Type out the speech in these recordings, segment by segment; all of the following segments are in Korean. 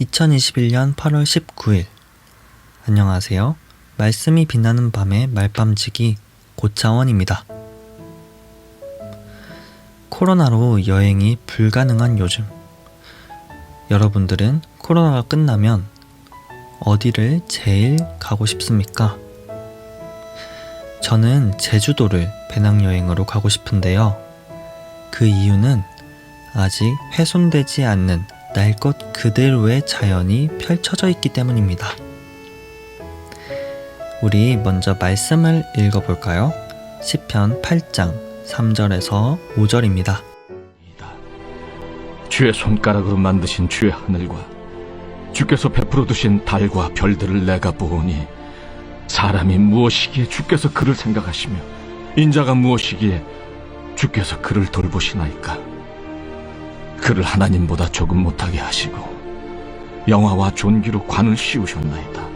2021년 8월 19일. 안녕하세요. 말씀이 빛나는 밤의 말밤지기 고차원입니다. 코로나로 여행이 불가능한 요즘. 여러분들은 코로나가 끝나면 어디를 제일 가고 싶습니까? 저는 제주도를 배낭여행으로 가고 싶은데요. 그 이유는 아직 훼손되지 않는 날 것 그대로의 자연이 펼쳐져 있기 때문입니다. 우리 먼저 말씀을 읽어볼까요? 시편 8장 3절에서 5절입니다. 주의 손가락으로 만드신 주의 하늘과 주께서 베풀어 두신 달과 별들을 내가 보오니 사람이 무엇이기에 주께서 그를 생각하시며 인자가 무엇이기에 주께서 그를 돌보시나이까 그를 하나님보다 조금 못하게 하시고 영화와 존귀로 관을 씌우셨나이다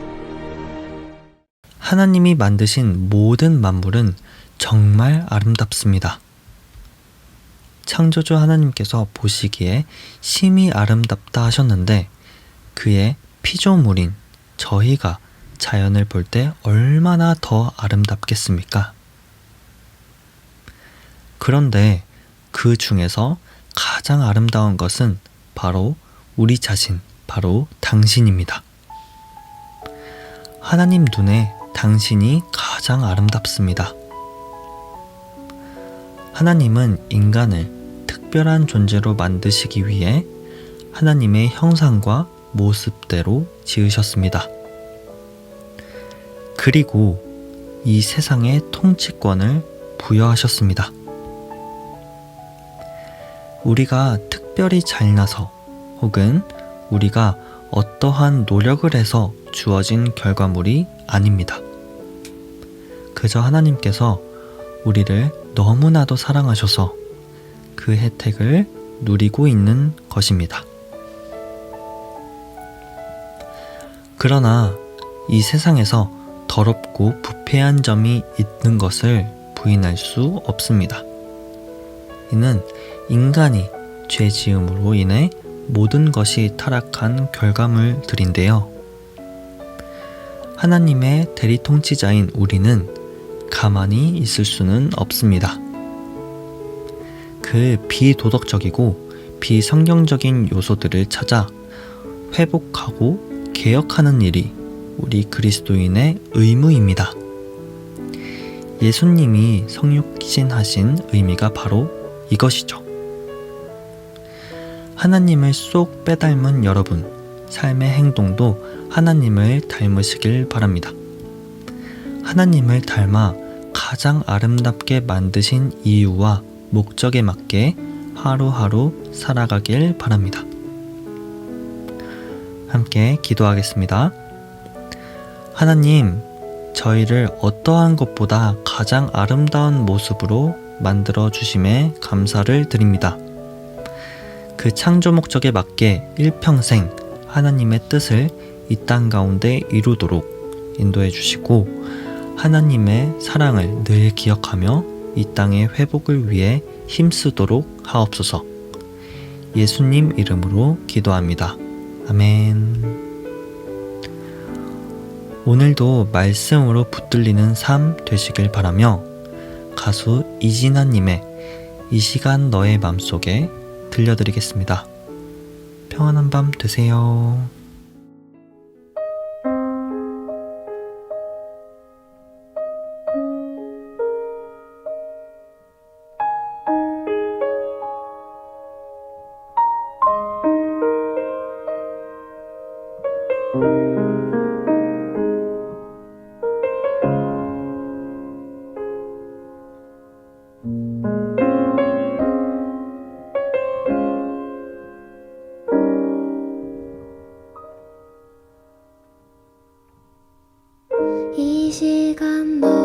하나님이 만드신 모든 만물은 정말 아름답습니다. 창조주 하나님께서 보시기에 심히 아름답다 하셨는데 그의 피조물인 저희가 자연을 볼 때 얼마나 더 아름답겠습니까? 그런데 그 중에서 가장 아름다운 것은 바로 우리 자신, 바로 당신입니다. 하나님 눈에 당신이 가장 아름답습니다. 하나님은 인간을 특별한 존재로 만드시기 위해 하나님의 형상과 모습대로 지으셨습니다. 그리고 이 세상의 통치권을 부여하셨습니다. 우리가 특별히 잘나서 혹은 우리가 어떠한 노력을 해서 주어진 결과물이 아닙니다. 그저 하나님께서 우리를 너무나도 사랑하셔서 그 혜택을 누리고 있는 것입니다. 그러나 이 세상에서 더럽고 부패한 점이 있는 것을 부인할 수 없습니다. 이는 인간이 죄 지음으로 인해 모든 것이 타락한 결과물들인데요. 하나님의 대리 통치자인 우리는 가만히 있을 수는 없습니다. 그 비도덕적이고 비성경적인 요소들을 찾아 회복하고 개혁하는 일이 우리 그리스도인의 의무입니다. 예수님이 성육신하신 의미가 바로 이것이죠. 하나님을 쏙 빼닮은 여러분, 삶의 행동도 하나님을 닮으시길 바랍니다. 하나님을 닮아 가장 아름답게 만드신 이유와 목적에 맞게 하루하루 살아가길 바랍니다. 함께 기도하겠습니다. 하나님, 저희를 어떠한 것보다 가장 아름다운 모습으로 만들어 주심에 감사를 드립니다. 그 창조 목적에 맞게 일평생 하나님의 뜻을 이 땅 가운데 이루도록 인도해 주시고 하나님의 사랑을 늘 기억하며 이 땅의 회복을 위해 힘쓰도록 하옵소서. 예수님 이름으로 기도합니다. 아멘. 오늘도 말씀으로 붙들리는 삶 되시길 바라며 가수 이진아님의 이 시간 너의 맘속에 들려드리겠습니다. 평안한 밤 되세요. 이 시간 너